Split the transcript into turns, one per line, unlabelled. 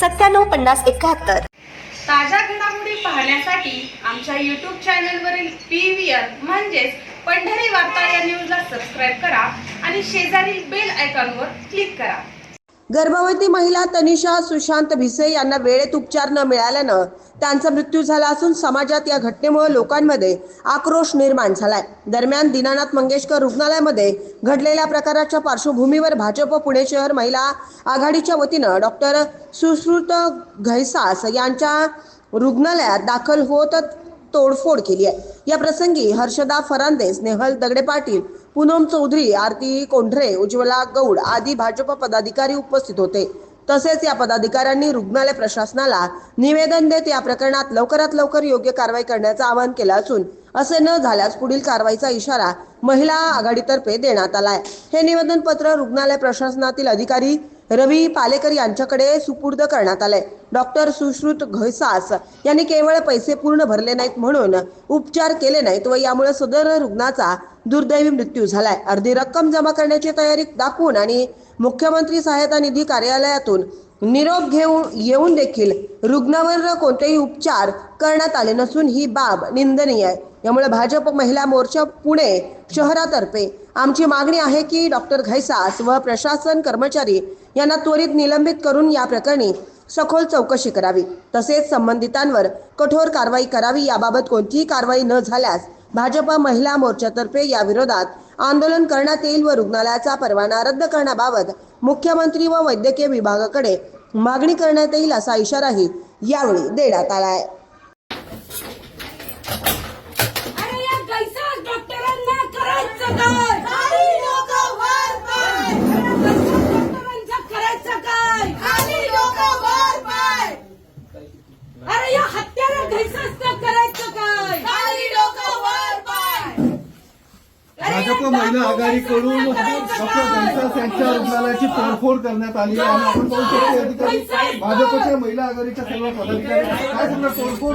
सत्त्याण्णव पन्नास एकाहत्तर.
ताज्या घडामोडी पाहण्यासाठी आमच्या यूट्यूब चॅनलवरील पी व्ही आर म्हणजेच पंढरी वार्ता या न्यूजला सबस्क्राईब करा आणि शेजारील बेल आयकॉनवर क्लिक करा.
गर्भवती महिला तनिषा सुशांत भिसे यांना वेळेत उपचार न मिळाल्यानं त्यांचा मृत्यू झाला असून समाजात या घटनेमुळे लोकांमध्ये आक्रोश निर्माण झालाय. दरम्यान दीनानाथ मंगेशकर रुग्णालयामध्ये घडलेल्या प्रकाराच्या पार्श्वभूमीवर भाजप पुणे शहर महिला आघाडीच्या वतीनं डॉक्टर सुश्रुत घैसास यांच्या रुग्णालयात दाखल होत तोडफोड केली आहे. या प्रसंगी हर्षदा फरांदे स्नेहल दगडे पाटील पूनम चौधरी आरती कोंढरे उज्ज्वला गौड आदी भाजप पदाधिकारी उपस्थित होते. तसेच या पदाधिकाऱ्यांनी रुग्णालय प्रशासनाला निवेदन देत या प्रकरणात लवकरात लवकर योग्य कारवाई करण्याचं आवाहन केलं असून असे न झाल्यास पुढील कारवाईचा इशारा महिला आघाडीतर्फे देण्यात आलाय. हे निवेदन पत्र रुग्णालय प्रशासनातील अधिकारी रवी पालेकर यांच्याकडे सुपूर्द करण्यात आलंय. डॉक्टर सुश्रुत घैसास यांनी केवळ पैसे पूर्ण भरले नाहीत म्हणून उपचार केले नाहीत व यामुळे सदर रुग्णाचा दुर्दैवी मृत्यू झालाय. अर्धी रक्कम जमा करण्याची तयारी दाखवून आणि मुख्यमंत्री सहायता निधी कार्यालयातून निरोप घेऊन येऊन देखील रुग्णावर कोणतेही उपचार करण्यात आले नसून ही बाब निंदनीय आहे. यामुळे भाजप महिला मोर्चा पुणे शहरातर्फे आमची मागणी आहे की डॉक्टर घैसास व प्रशासन कर्मचारी यांना त्वरित निलंबित करून या प्रकरणी सखोल चौकशी करावी. तसेच संबंधितांवर कठोर कारवाई करावी याबाबत कोणतीही कारवाई न झाल्यास भाजप महिला मोर्चातर्फे या विरोधात आंदोलन करण्यात येईल व रुग्णालयाचा परवाना रद्द करण्याबाबत मुख्यमंत्री व वैद्यकीय विभागाकडे मागणी करण्यात येईल असा इशाराही यावेळी देण्यात आला आहे.
भाजप महिला आघाडीकडून डॉक्टर घनसास यांच्या रुग्णालयाची तोडफोड करण्यात आली आहे आणि आपण पाहू शकतो या ठिकाणी भाजपच्या महिला आघाडीच्या सर्व पदाधिकारी काय सांगणार तोडफोड